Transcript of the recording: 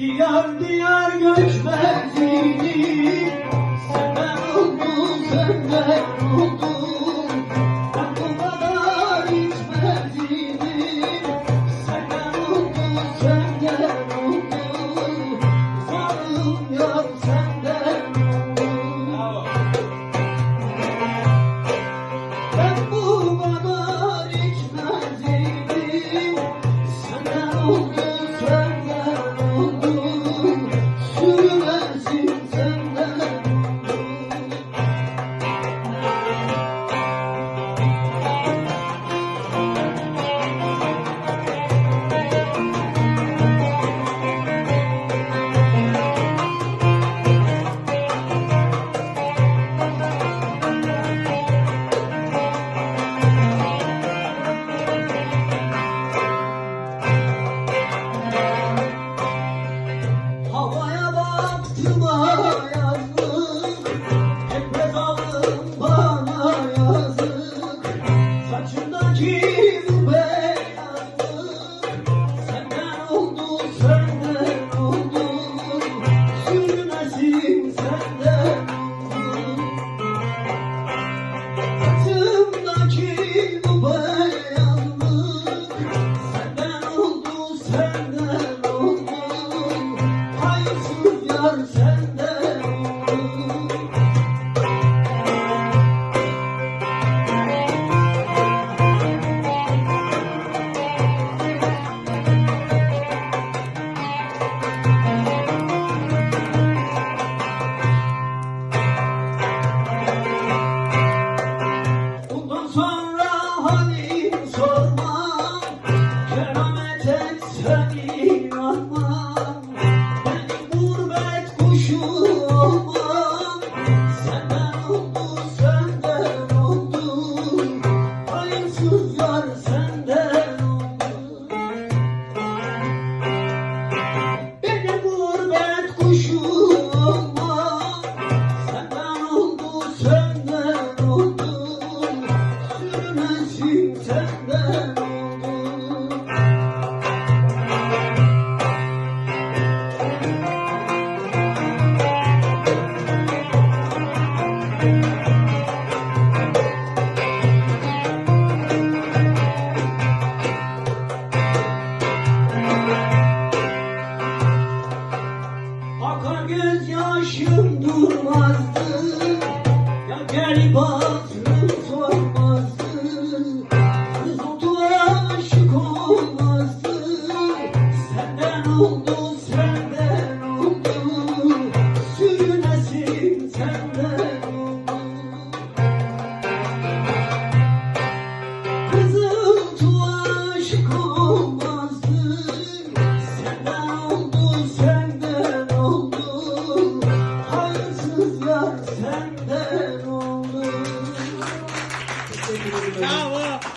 Diyar diyar göçmeziydim Senden oldum senden Akar gözyaşım durmazdı. Ya gelip hatırım sormazdı Kız otuğa aşık olmazdı Senden oldu Sen de